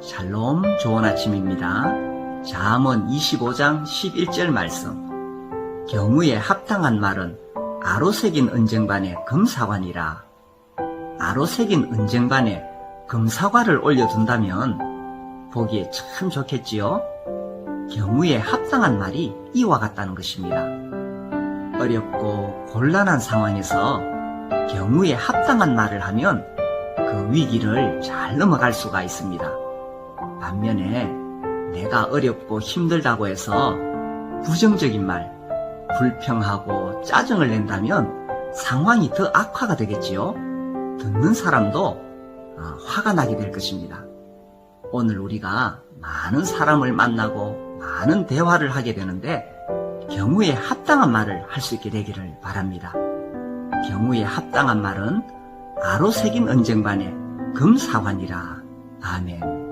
샬롬 좋은 아침입니다. 잠언 25장 11절 말씀. 경우에 합당한 말은 아로새긴 은쟁반에 금사관이라. 아로새긴 은쟁반에 금사과를 올려둔다면 보기에 참 좋겠지요? 경우에 합당한 말이 이와 같다는 것입니다. 어렵고 곤란한 상황에서 경우에 합당한 말을 하면 그 위기를 잘 넘어갈 수가 있습니다. 반면에 내가 어렵고 힘들다고 해서 부정적인 말, 불평하고 짜증을 낸다면 상황이 더 악화가 되겠지요. 듣는 사람도 아, 화가 나게 될 것입니다. 오늘 우리가 많은 사람을 만나고 많은 대화를 하게 되는데 경우에 합당한 말을 할 수 있게 되기를 바랍니다. 경우에 합당한 말은 아로 새긴 언쟁반에 금사관이라. 아멘.